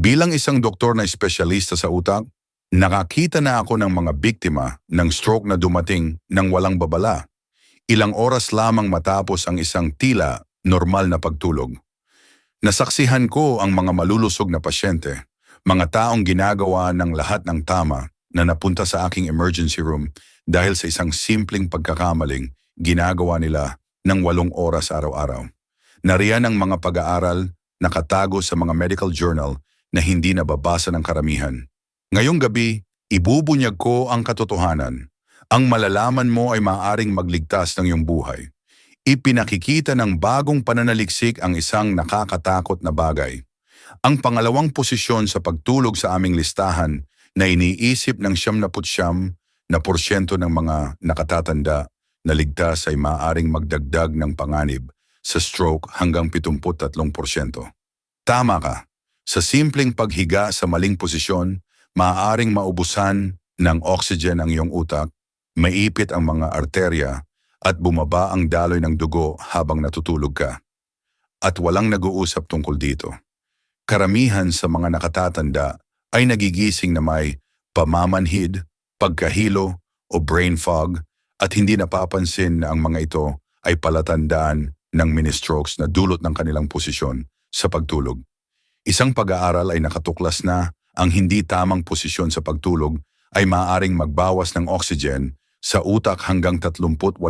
Bilang isang doktor na espesyalista sa utak, nakakita na ako ng mga biktima ng stroke na dumating ng walang babala. Ilang oras lamang matapos ang isang tila normal na pagtulog. Nasaksihan ko ang mga malulusog na pasyente, mga taong ginagawa ng lahat ng tama na napunta sa aking emergency room dahil sa isang simpleng pagkakamaling ginagawa nila ng walong oras araw-araw. Nariyan ang mga pag-aaral nakatago sa mga medical journal na hindi nababasa ng karamihan. Ngayong gabi, ibubunyag ko ang katotohanan. Ang malalaman mo ay maaaring magligtas ng iyong buhay. Ipinakikita ng bagong pananaliksik ang isang nakakatakot na bagay. Ang pangalawang posisyon sa pagtulog sa aming listahan na iniisip ng siyam na putsyam na porsyento ng mga nakatatanda na ligtas ay maaaring magdagdag ng panganib sa stroke hanggang 73%. Tama ka. Sa simpleng paghiga sa maling posisyon, maaaring maubusan ng oxygen ang iyong utak, maipit ang mga arterya, at bumaba ang daloy ng dugo habang natutulog ka. At walang nag-uusap tungkol dito. Karamihan sa mga nakatatanda ay nagigising na may pamamanhid, pagkahilo o brain fog at hindi napapansin na ang mga ito ay palatandaan ng mini-strokes na dulot ng kanilang posisyon sa pagtulog. Isang pag-aaral ay nakatuklas na ang hindi tamang posisyon sa pagtulog ay maaaring magbawas ng oxygen sa utak hanggang 38%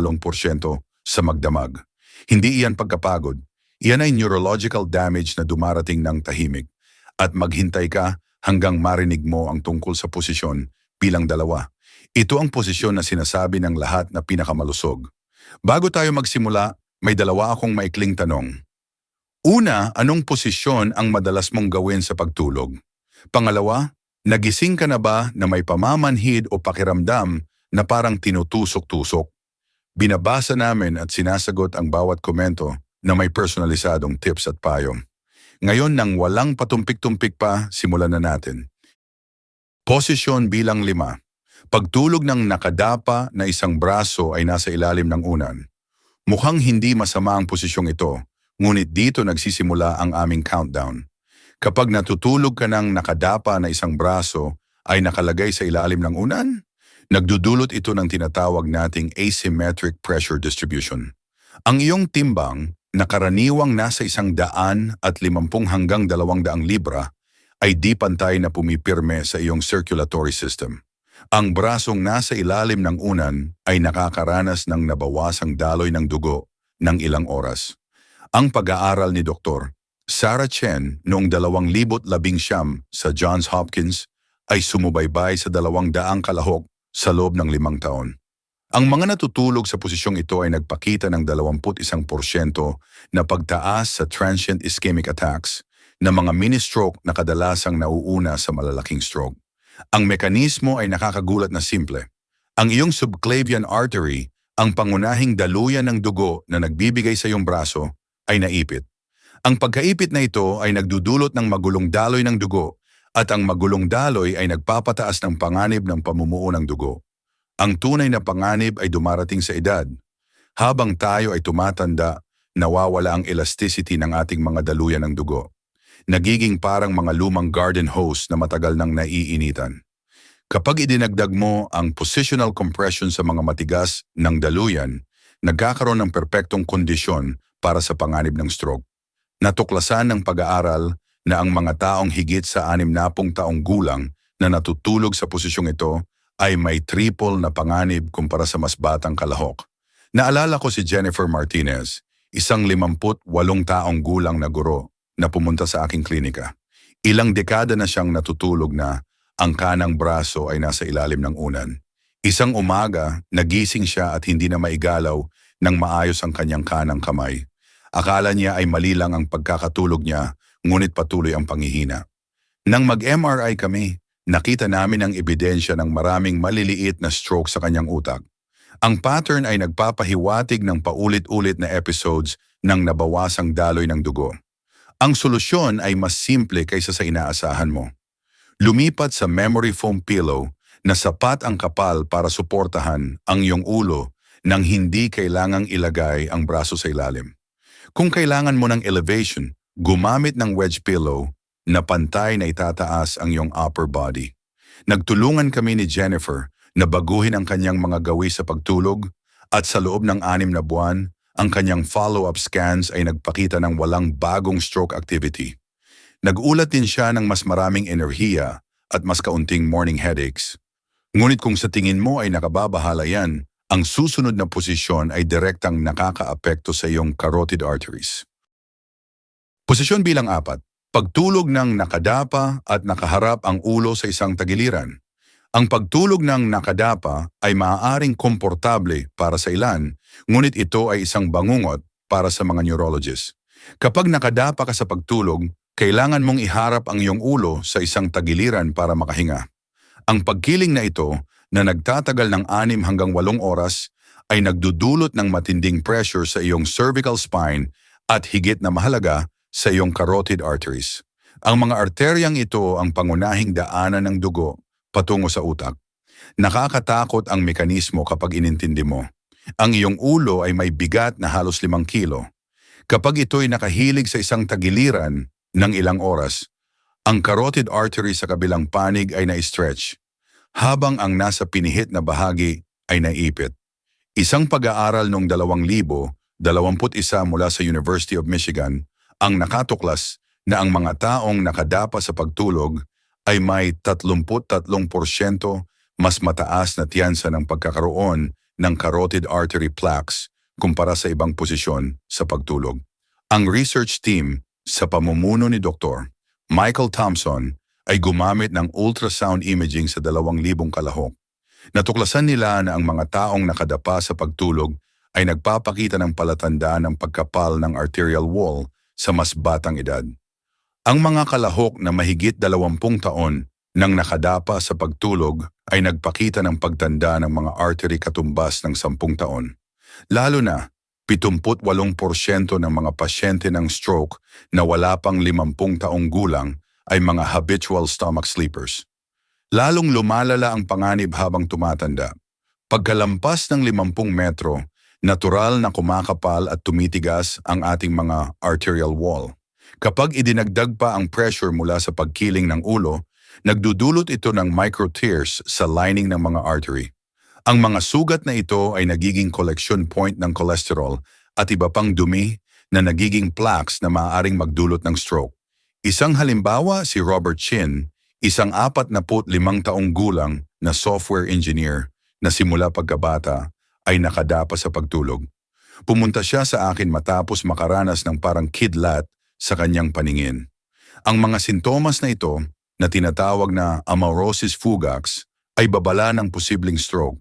sa magdamag. Hindi iyan pagkapagod. Iyan ay neurological damage na dumarating ng tahimik. At maghintay ka hanggang marinig mo ang tungkol sa posisyon bilang dalawa. Ito ang posisyon na sinasabi ng lahat na pinakamalusog. Bago tayo magsimula, may dalawa akong maikling tanong. Una, anong posisyon ang madalas mong gawin sa pagtulog? Pangalawa, nagising ka na ba na may pamamanhid o pakiramdam na parang tinutusok-tusok? Binabasa namin at sinasagot ang bawat komento na may personalisadong tips at payo. Ngayon nang walang patumpik-tumpik pa, simulan na natin. Posisyon bilang lima. Pagtulog ng nakadapa na isang braso ay nasa ilalim ng unan. Mukhang hindi masama ang posisyong ito, ngunit dito nagsisimula ang aming countdown. Kapag natutulog ka ng nakadapa na isang braso ay nakalagay sa ilalim ng unan, nagdudulot ito ng tinatawag nating asymmetric pressure distribution. Ang iyong timbang na karaniwang nasa isang daan at limampung hanggang dalawang daang libra ay di pantay na pumipirme sa iyong circulatory system. Ang brasong nasa ilalim ng unan ay nakakaranas ng nabawasang daloy ng dugo ng ilang oras. Ang pag-aaral ni Dr. Sarah Chen noong 2019 sa Johns Hopkins ay sumubaybay sa dalawang daang kalahok sa loob ng limang taon. Ang mga natutulog sa posisyong ito ay nagpakita ng 21% na pagtaas sa transient ischemic attacks na mga mini-stroke na kadalasang nauuna sa malalaking stroke. Ang mekanismo ay nakakagulat na simple. Ang iyong subclavian artery, ang pangunahing daluyan ng dugo na nagbibigay sa iyong braso, ay naipit. Ang pagkaipit na ito ay nagdudulot ng magulong daloy ng dugo at ang magulong daloy ay nagpapataas ng panganib ng pamumuo ng dugo. Ang tunay na panganib ay dumarating sa edad. Habang tayo ay tumatanda, nawawala ang elasticity ng ating mga daluyan ng dugo. Nagiging parang mga lumang garden hose na matagal nang naiinitan. Kapag idinagdag mo ang positional compression sa mga matigas ng daluyan, nagkakaroon ng perpektong kondisyon para sa panganib ng stroke. Natuklasan ng pag-aaral na ang mga taong higit sa 60 taong gulang na natutulog sa posisyong ito ay may triple na panganib kumpara sa mas batang kalahok. Naalala ko si Jennifer Martinez, isang 58 taong gulang na guro na pumunta sa aking klinika. Ilang dekada na siyang natutulog na ang kanang braso ay nasa ilalim ng unan. Isang umaga, nagising siya at hindi na maigalaw nang maayos ang kanyang kanang kamay. Akala niya ay mali lang ang pagkakatulog niya, ngunit patuloy ang pangihina. Nang mag-MRI kami, nakita namin ang ebidensya ng maraming maliliit na stroke sa kanyang utak. Ang pattern ay nagpapahiwatig ng paulit-ulit na episodes ng nabawasang daloy ng dugo. Ang solusyon ay mas simple kaysa sa inaasahan mo. Lumipat sa memory foam pillow na sapat ang kapal para suportahan ang iyong ulo nang hindi kailangang ilagay ang braso sa ilalim. Kung kailangan mo ng elevation, gumamit ng wedge pillow na pantay na itataas ang iyong upper body. Nagtulungan kami ni Jennifer na baguhin ang kanyang mga gawi sa pagtulog at sa loob ng anim na buwan, ang kanyang follow-up scans ay nagpakita ng walang bagong stroke activity. Nagulat din siya ng mas maraming enerhiya at mas kaunting morning headaches. Ngunit kung sa tingin mo ay nakababahala yan, ang susunod na posisyon ay direktang nakakaapekto sa iyong carotid arteries. Posisyon bilang apat, pagtulog ng nakadapa at nakaharap ang ulo sa isang tagiliran. Ang pagtulog ng nakadapa ay maaaring komportable para sa ilan, ngunit ito ay isang bangungot para sa mga neurologists. Kapag nakadapa ka sa pagtulog, kailangan mong iharap ang iyong ulo sa isang tagiliran para makahinga. Ang pagkiling na ito, na nagtatagal ng 6 hanggang 8 oras, ay nagdudulot ng matinding pressure sa iyong cervical spine at higit na mahalaga sa iyong carotid arteries. Ang mga arteryang ito ang pangunahing daanan ng dugo patungo sa utak. Nakakatakot ang mekanismo kapag inintindi mo. Ang iyong ulo ay may bigat na halos 5 kilo. Kapag ito'y nakahilig sa isang tagiliran ng ilang oras, ang carotid artery sa kabilang panig ay na-stretch, habang ang nasa pinihit na bahagi ay naipit. Isang pag-aaral noong 2000, 21 mula sa University of Michigan ang nakatuklas na ang mga taong nakadapa sa pagtulog ay may 33% mas mataas na tiyansa ng pagkakaroon ng carotid artery plaques kumpara sa ibang posisyon sa pagtulog. Ang research team sa pamumuno ni Dr. Michael Thompson ay gumamit ng ultrasound imaging sa 2,000 kalahok. Natuklasan nila na ang mga taong nakadapa sa pagtulog ay nagpapakita ng palatandaan ng pagkapal ng arterial wall sa mas batang edad. Ang mga kalahok na mahigit 20 taon nang nakadapa sa pagtulog ay nagpakita ng pagtanda ng mga artery katumbas ng 10 taon. Lalo na, 78% ng mga pasyente ng stroke na wala pang 50 taong gulang ay mga habitual stomach sleepers. Lalong lumalala ang panganib habang tumatanda. Pagkalampas ng 50 metro, natural na kumakapal at tumitigas ang ating mga arterial wall. Kapag idinagdag pa ang pressure mula sa pagkiling ng ulo, nagdudulot ito ng microtears sa lining ng mga artery. Ang mga sugat na ito ay nagiging collection point ng cholesterol at iba pang dumi na nagiging plaques na maaaring magdulot ng stroke. Isang halimbawa si Robert Chin, isang apat na limang taong gulang na software engineer na simula pagkabata ay nakadapa sa pagtulog. Pumunta siya sa akin matapos makaranas ng parang kidlat sa kanyang paningin. Ang mga sintomas na ito, na tinatawag na amaurosis fugax, ay babala ng posibleng stroke.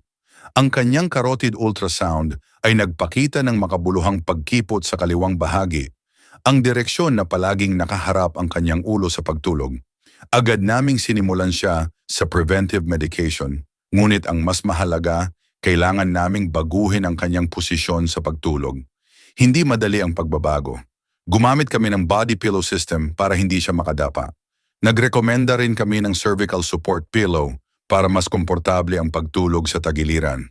Ang kanyang carotid ultrasound ay nagpakita ng makabuluhang pagkipot sa kaliwang bahagi, ang direksyon na palaging nakaharap ang kanyang ulo sa pagtulog. Agad naming sinimulan siya sa preventive medication, ngunit ang mas mahalaga, kailangan naming baguhin ang kanyang posisyon sa pagtulog. Hindi madali ang pagbabago. Gumamit kami ng body pillow system para hindi siya makadapa. Nagrekomenda rin kami ng cervical support pillow para mas komportable ang pagtulog sa tagiliran.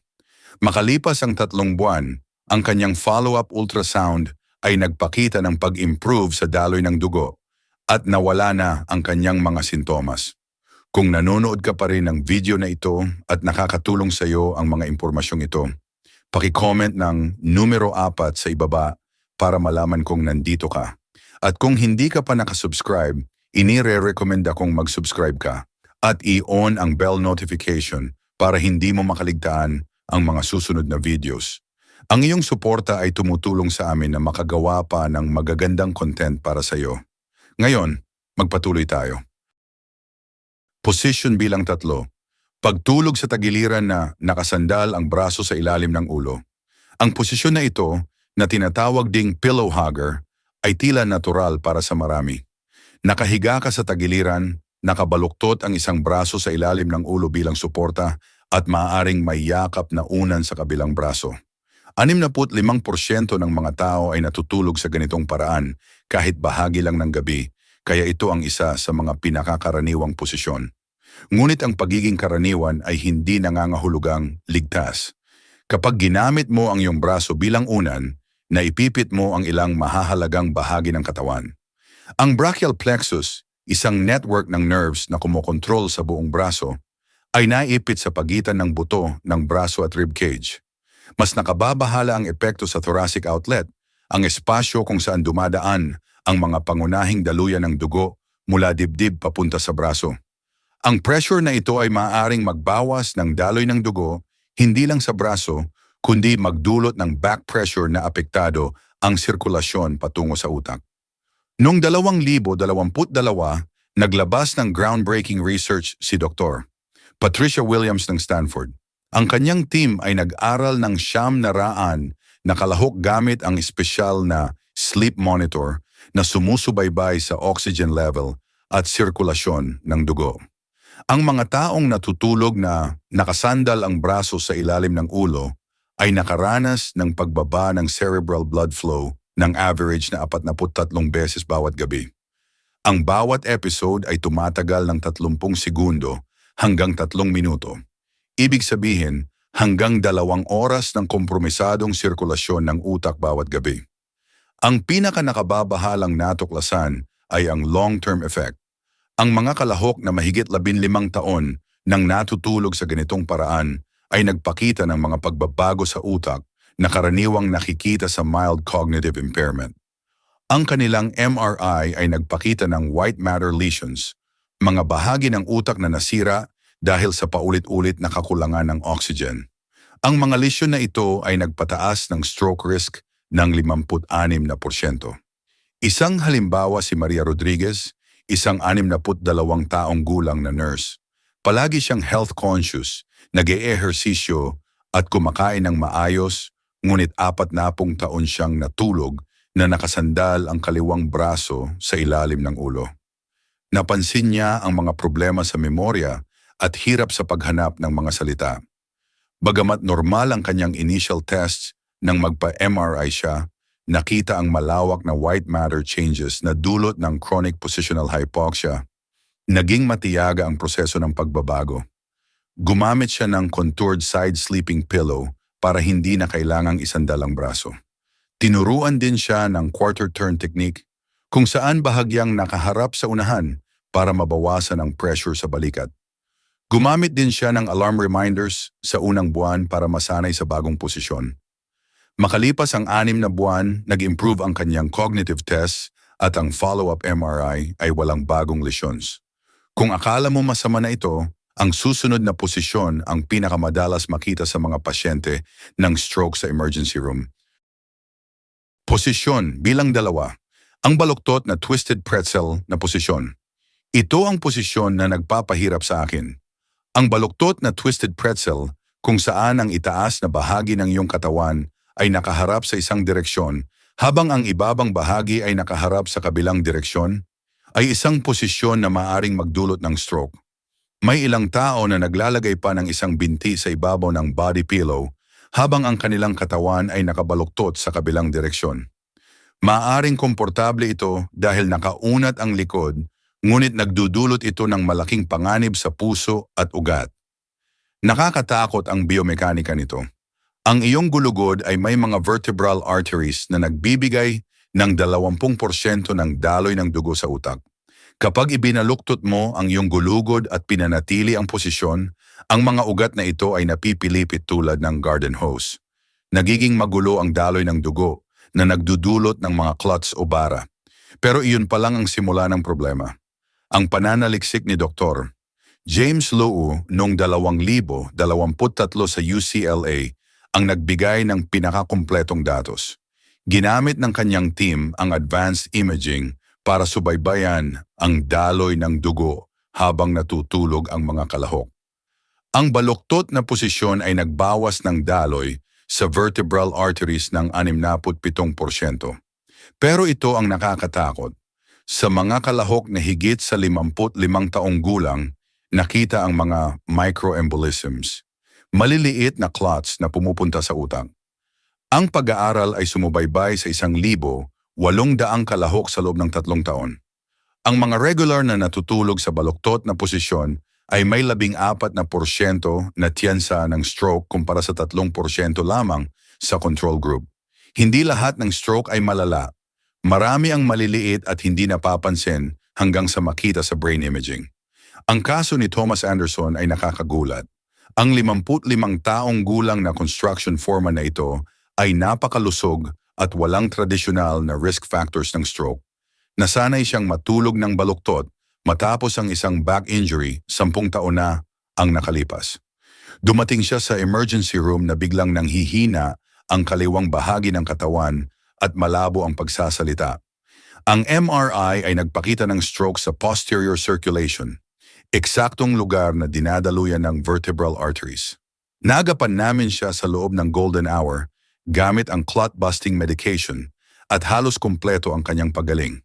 Makalipas ang tatlong buwan, ang kanyang follow-up ultrasound ay nagpakita ng pag-improve sa daloy ng dugo at nawala na ang kanyang mga sintomas. Kung nanonood ka pa rin ng video na ito at nakakatulong sa iyo ang mga impormasyong ito, paki-comment ng numero 4 sa ibaba para malaman kong nandito ka. At kung hindi ka pa nakasubscribe, inire-recommend akong mag-subscribe ka at i-on ang bell notification para hindi mo makaligtaan ang mga susunod na videos. Ang iyong suporta ay tumutulong sa amin na makagawa pa ng magagandang content para sa iyo. Ngayon, magpatuloy tayo. Position bilang tatlo. Pagtulog sa tagiliran na nakasandal ang braso sa ilalim ng ulo. Ang posisyon na ito na tinatawag ding pillow hugger ay tila natural para sa marami. Nakahiga ka sa tagiliran, nakabaluktot ang isang braso sa ilalim ng ulo bilang suporta at maaaring may yakap na unan sa kabilang braso. 65% ng mga tao ay natutulog sa ganitong paraan kahit bahagi lang ng gabi, kaya ito ang isa sa mga pinakakaraniwang posisyon. Ngunit ang pagiging karaniwan ay hindi nangangahulugang ligtas. Kapag ginamit mo ang iyong braso bilang unan, na ipipit mo ang ilang mahahalagang bahagi ng katawan. Ang brachial plexus, isang network ng nerves na kumokontrol sa buong braso, ay naipit sa pagitan ng buto ng braso at ribcage. Mas nakababahala ang epekto sa thoracic outlet, ang espasyo kung saan dumadaan ang mga pangunahing daluyan ng dugo mula dibdib papunta sa braso. Ang pressure na ito ay maaaring magbawas ng daloy ng dugo hindi lang sa braso, kundi magdulot ng back pressure na apektado ang sirkulasyon patungo sa utak. Noong 2022, naglabas ng groundbreaking research si Dr. Patricia Williams ng Stanford. Ang kanyang team ay nag-aral ng siyam na raan na kalahok gamit ang espesyal na sleep monitor na sumusubaybay sa oxygen level at sirkulasyon ng dugo. Ang mga taong natutulog na nakasandal ang braso sa ilalim ng ulo ay nakaranas ng pagbaba ng cerebral blood flow ng average na 43 beses bawat gabi. Ang bawat episode ay tumatagal ng 30 segundo hanggang 3 minuto. Ibig sabihin, hanggang dalawang oras ng kompromisadong sirkulasyon ng utak bawat gabi. Ang pinaka nakababahalang natuklasan ay ang long-term effect. Ang mga kalahok na mahigit 15 taon nang natutulog sa ganitong paraan ay nagpakita ng mga pagbabago sa utak na karaniwang nakikita sa mild cognitive impairment. Ang kanilang MRI ay nagpakita ng white matter lesions, mga bahagi ng utak na nasira dahil sa paulit-ulit na kakulangan ng oxygen. Ang mga lesion na ito ay nagpataas ng stroke risk ng 56%. Isang halimbawa si Maria Rodriguez, isang 62 taong gulang na nurse. Palagi siyang health conscious, nag-eehersisyo at kumakain ng maayos ngunit apat na pong taon siyang natulog na nakasandal ang kaliwang braso sa ilalim ng ulo. Napansin niya ang mga problema sa memorya at hirap sa paghanap ng mga salita. Bagamat normal ang kanyang initial tests nang magpa-MRI siya, nakita ang malawak na white matter changes na dulot ng chronic positional hypoxia. Naging matiyaga ang proseso ng pagbabago. Gumamit siya ng contoured side sleeping pillow para hindi na kailangang isandalang braso. Tinuruan din siya ng quarter turn technique kung saan bahagyang nakaharap sa unahan para mabawasan ang pressure sa balikat. Gumamit din siya ng alarm reminders sa unang buwan para masanay sa bagong posisyon. Makalipas ang anim na buwan, nag-improve ang kanyang cognitive tests at ang follow-up MRI ay walang bagong lesions. Kung akala mo masama na ito, ang susunod na posisyon ang pinakamadalas makita sa mga pasyente ng stroke sa emergency room. Posisyon bilang dalawa. Ang baluktot na twisted pretzel na posisyon. Ito ang posisyon na nagpapahirap sa akin. Ang baluktot na twisted pretzel kung saan ang itaas na bahagi ng iyong katawan ay nakaharap sa isang direksyon habang ang ibabang bahagi ay nakaharap sa kabilang direksyon ay isang posisyon na maaring magdulot ng stroke. May ilang tao na naglalagay pa ng isang binti sa ibabaw ng body pillow habang ang kanilang katawan ay nakabaluktot sa kabilang direksyon. Maaring komportable ito dahil nakaunat ang likod, ngunit nagdudulot ito ng malaking panganib sa puso at ugat. Nakakatakot ang biomekanika nito. Ang iyong gulugod ay may mga vertebral arteries na nagbibigay ng 20% ng daloy ng dugo sa utak. Kapag ibinaluktot mo ang iyong gulugod at pinanatili ang posisyon, ang mga ugat na ito ay napipilipit tulad ng garden hose. Nagiging magulo ang daloy ng dugo na nagdudulot ng mga clots o bara. Pero iyon pa lang ang simula ng problema. Ang pananaliksik ni Dr. James Lou noong 2023 sa UCLA ang nagbigay ng pinakakumpletong datos. Ginamit ng kanyang team ang advanced imaging para subaybayan ang daloy ng dugo habang natutulog ang mga kalahok. Ang baluktot na posisyon ay nagbawas ng daloy sa vertebral arteries ng 67%. Pero ito ang nakakatakot. Sa mga kalahok na higit sa 55 taong gulang, nakita ang mga microembolisms, maliliit na clots na pumupunta sa utak. Ang pag-aaral ay sumubaybay sa isang libo, walong daang kalahok sa loob ng tatlong taon. Ang mga regular na natutulog sa baluktot na posisyon ay may labing apat na porsyento na tiyansa ng stroke kumpara sa tatlong porsyento lamang sa control group. Hindi lahat ng stroke ay malala. Marami ang maliliit at hindi napapansin hanggang sa makita sa brain imaging. Ang kaso ni Thomas Anderson ay nakakagulat. Ang 55 taong gulang na construction foreman na ito ay napakalusog at walang tradisyonal na risk factors ng stroke. Nasanay siyang matulog ng baluktot matapos ang isang back injury sampung taon na ang nakalipas. Dumating siya sa emergency room na biglang nanghihina ang kaliwang bahagi ng katawan at malabo ang pagsasalita. Ang MRI ay nagpakita ng stroke sa posterior circulation, eksaktong lugar na dinadaluyan ng vertebral arteries. Nagapan namin siya sa loob ng golden hour gamit ang clot-busting medication at halos kumpleto ang kanyang pagaling.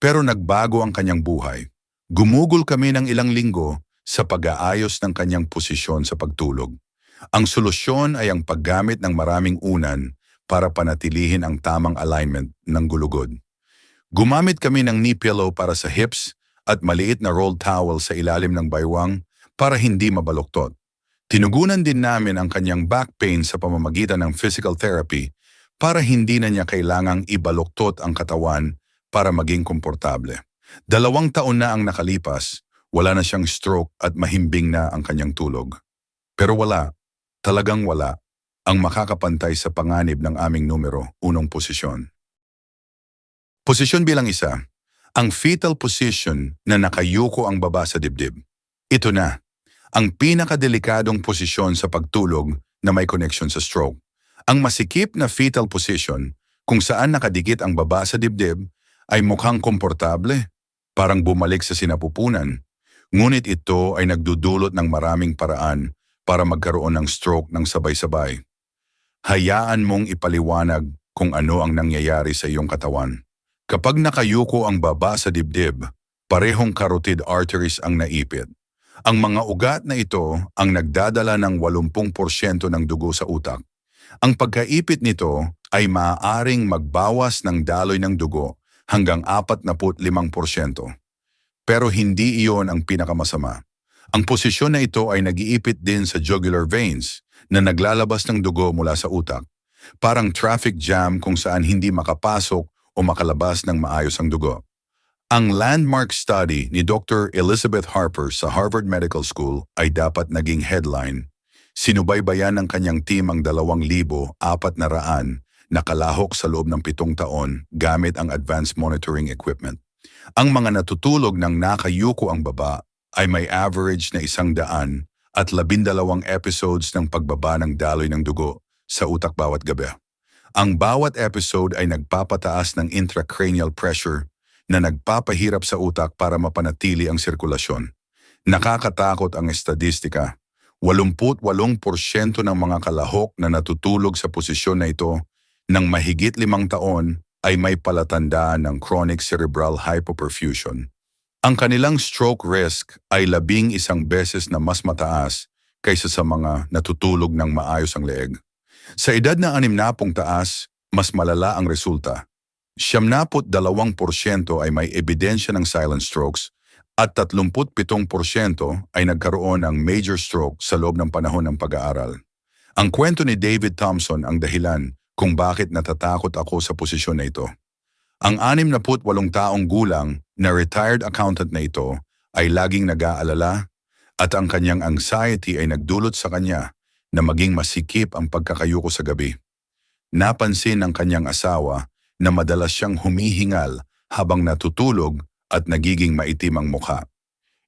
Pero nagbago ang kanyang buhay. Gumugol kami ng ilang linggo sa pag-aayos ng kanyang posisyon sa pagtulog. Ang solusyon ay ang paggamit ng maraming unan para panatilihin ang tamang alignment ng gulugod. Gumamit kami ng knee pillow para sa hips at maliit na rolled towel sa ilalim ng baywang para hindi mabaluktot. Tinugunan din namin ang kanyang back pain sa pamamagitan ng physical therapy para hindi na niya kailangang ibaluktot ang katawan para maging komportable. Dalawang taon na ang nakalipas, wala na siyang stroke at mahimbing na ang kanyang tulog. Pero wala, talagang wala, ang makakapantay sa panganib ng aming numero, unong posisyon. Posisyon bilang isa, ang fetal position na nakayuko ang baba sa dibdib. Ito na, ang pinakadelikadong posisyon sa pagtulog na may connection sa stroke. Ang masikip na fetal position, kung saan nakadikit ang baba sa dibdib, ay mukhang komportable, parang bumalik sa sinapupunan. Ngunit ito ay nagdudulot ng maraming paraan para magkaroon ng stroke ng sabay-sabay. Hayaan mong ipaliwanag kung ano ang nangyayari sa iyong katawan. Kapag nakayuko ang baba sa dibdib, parehong carotid arteries ang naipit. Ang mga ugat na ito ang nagdadala ng 80% ng dugo sa utak. Ang pagkaipit nito ay maaaring magbawas ng daloy ng dugo hanggang 45%. Pero hindi iyon ang pinakamasama. Ang posisyon na ito ay nag-iipit din sa jugular veins na naglalabas ng dugo mula sa utak. Parang traffic jam kung saan hindi makapasok o makalabas ng maayos ang dugo. Ang landmark study ni Dr. Elizabeth Harper sa Harvard Medical School ay dapat naging headline. Sinubaybayan ng kanyang team ang 2,400 na kalahok sa loob ng pitong taon gamit ang advanced monitoring equipment. Ang mga natutulog ng nakayuko ang baba ay may average na isang daan at labindalawang episodes ng pagbaba ng daloy ng dugo sa utak bawat gabi. Ang bawat episode ay nagpapataas ng intracranial pressure na nagpapahirap sa utak para mapanatili ang sirkulasyon. Nakakatakot ang estadistika. 88% ng mga kalahok na natutulog sa posisyon na ito ng mahigit limang taon ay may palatandaan ng chronic cerebral hypoperfusion. Ang kanilang stroke risk ay labing isang beses na mas mataas kaysa sa mga natutulog ng maayos ang leeg. Sa edad na anim na pong taas, mas malala ang resulta. Siyamnapot dalawang porsyento ay may ebidensya ng silent strokes at 37% ay nagkaroon ng major stroke sa loob ng panahon ng pag-aaral. Ang kwento ni David Thompson ang dahilan kung bakit natatakot ako sa posisyon na ito. Ang 68 taong gulang na retired accountant na ito ay laging nag-aalala at ang kanyang anxiety ay nagdulot sa kanya na maging masikip ang pagkakayuko sa gabi. Napansin ng kanyang asawa na madalas siyang humihingal habang natutulog at nagiging maitim ang mukha.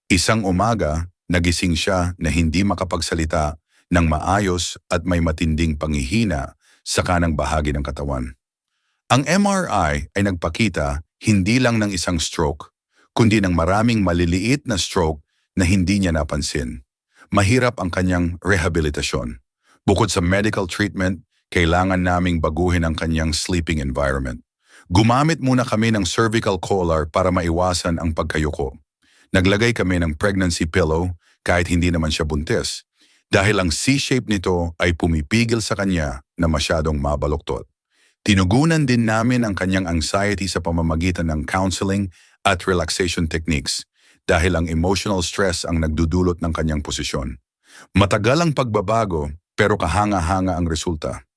Isang umaga, nagising siya na hindi makapagsalita ng maayos at may matinding panghihina sa kanang bahagi ng katawan. Ang MRI ay nagpakita hindi lang ng isang stroke, kundi ng maraming maliliit na stroke na hindi niya napansin. Mahirap ang kanyang rehabilitasyon. Bukod sa medical treatment, kailangan naming baguhin ang kanyang sleeping environment. Gumamit muna kami ng cervical collar para maiwasan ang pagkayuko. Naglagay kami ng pregnancy pillow kahit hindi naman siya buntis dahil ang C-shape nito ay pumipigil sa kanya na masyadong mabaluktot. Tinugunan din namin ang kanyang anxiety sa pamamagitan ng counseling at relaxation techniques dahil ang emotional stress ang nagdudulot ng kanyang posisyon. Matagal ang pagbabago pero kahanga-hanga ang resulta.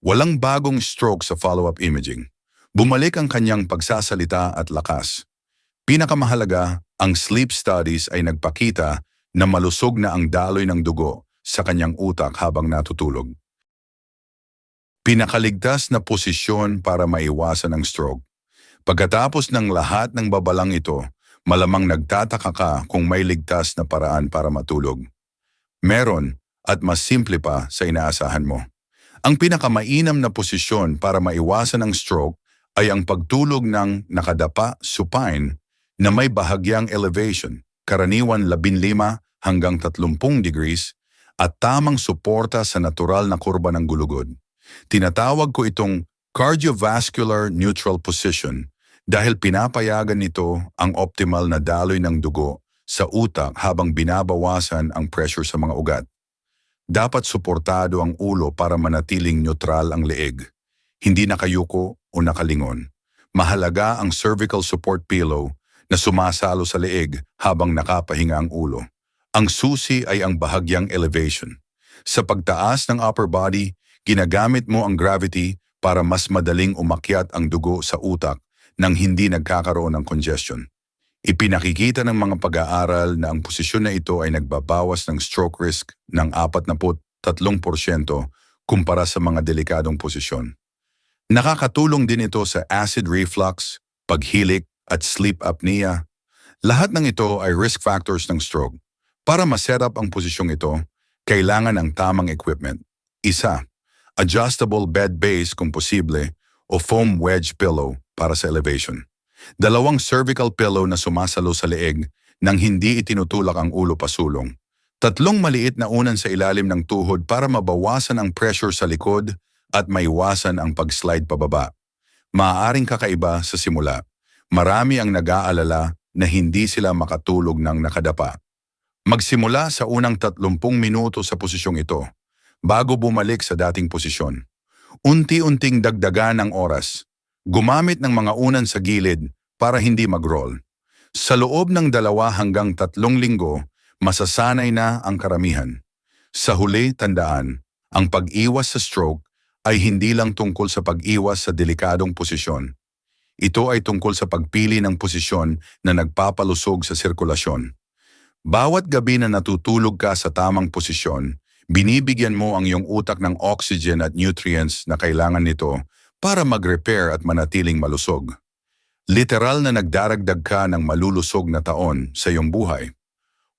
Walang bagong stroke sa follow-up imaging. Bumalik ang kanyang pagsasalita at lakas. Pinakamahalaga, ang sleep studies ay nagpakita na malusog na ang daloy ng dugo sa kanyang utak habang natutulog. Pinakaligtas na posisyon para maiwasan ang stroke. Pagkatapos ng lahat ng babalang ito, malamang nagtataka ka kung may ligtas na paraan para matulog. Meron at mas simple pa sa inaasahan mo. Ang pinakamainam na posisyon para maiwasan ang stroke ay ang pagtulog ng nakadapa supine na may bahagyang elevation, karaniwan 15 hanggang 30 degrees, at tamang suporta sa natural na kurba ng gulugod. Tinatawag ko itong cardiovascular neutral position dahil pinapayagan nito ang optimal na daloy ng dugo sa utak habang binabawasan ang pressure sa mga ugat. Dapat suportado ang ulo para manatiling neutral ang leeg, hindi nakayuko o nakalingon. Mahalaga ang cervical support pillow na sumasalo sa leeg habang nakapahinga ang ulo. Ang susi ay ang bahagyang elevation. Sa pagtaas ng upper body, ginagamit mo ang gravity para mas madaling umakyat ang dugo sa utak nang hindi nagkakaroon ng congestion. Ipinakikita ng mga pag-aaral na ang posisyon na ito ay nagbabawas ng stroke risk ng 43% kumpara sa mga delikadong posisyon. Nakakatulong din ito sa acid reflux, paghilik at sleep apnea. Lahat ng ito ay risk factors ng stroke. Para ma-set up ang posisyong ito, kailangan ng tamang equipment. Isa, adjustable bed base kung posible o foam wedge pillow para sa elevation. Dalawang cervical pillow na sumasalo sa leeg nang hindi itinutulak ang ulo pasulong. Tatlong maliit na unan sa ilalim ng tuhod para mabawasan ang pressure sa likod at maiwasan ang pag-slide pababa. Maaaring kakaiba sa simula. Marami ang nag-aalala na hindi sila makatulog ng nakadapa. Magsimula sa unang 30 minuto sa posisyong ito bago bumalik sa dating posisyon. Unti-unting dagdagan ang oras. Gumamit ng mga unan sa gilid para hindi mag-roll. Sa loob ng dalawa hanggang tatlong linggo, masasanay na ang karamihan. Sa huli, tandaan, ang pag-iwas sa stroke ay hindi lang tungkol sa pag-iwas sa delikadong posisyon. Ito ay tungkol sa pagpili ng posisyon na nagpapalusog sa sirkulasyon. Bawat gabi na natutulog ka sa tamang posisyon, binibigyan mo ang iyong utak ng oxygen at nutrients na kailangan nito para mag-repair at manatiling malusog. Literal na nagdaragdag ka ng malulusog na taon sa iyong buhay.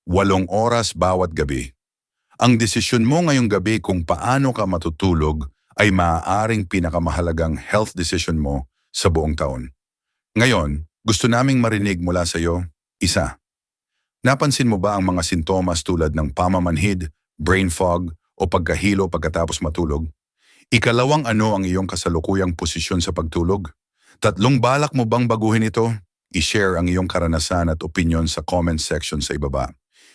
Walong oras bawat gabi. Ang desisyon mo ngayong gabi kung paano ka matutulog ay maaaring pinakamahalagang health decision mo sa buong taon. Ngayon, gusto naming marinig mula sa iyo, isa. Napansin mo ba ang mga sintomas tulad ng pamamanhid, brain fog, o pagkahilo pagkatapos matulog? Ikalawang ano ang iyong kasalukuyang posisyon sa pagtulog? Tatlong balak mo bang baguhin ito? I-share ang iyong karanasan at opinion sa comment section sa ibaba.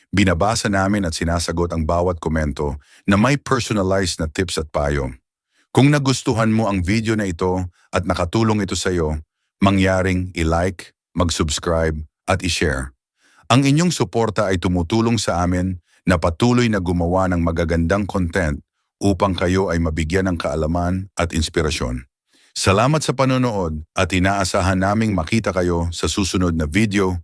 Binabasa namin at sinasagot ang bawat komento na may personalized na tips at payo. Kung nagustuhan mo ang video na ito at nakatulong ito sa iyo, mangyaring i-like, mag-subscribe at i-share. Ang inyong suporta ay tumutulong sa amin na patuloy na gumawa ng magagandang content upang kayo ay mabigyan ng kaalaman at inspirasyon. Salamat sa panonood at inaasahan naming makita kayo sa susunod na video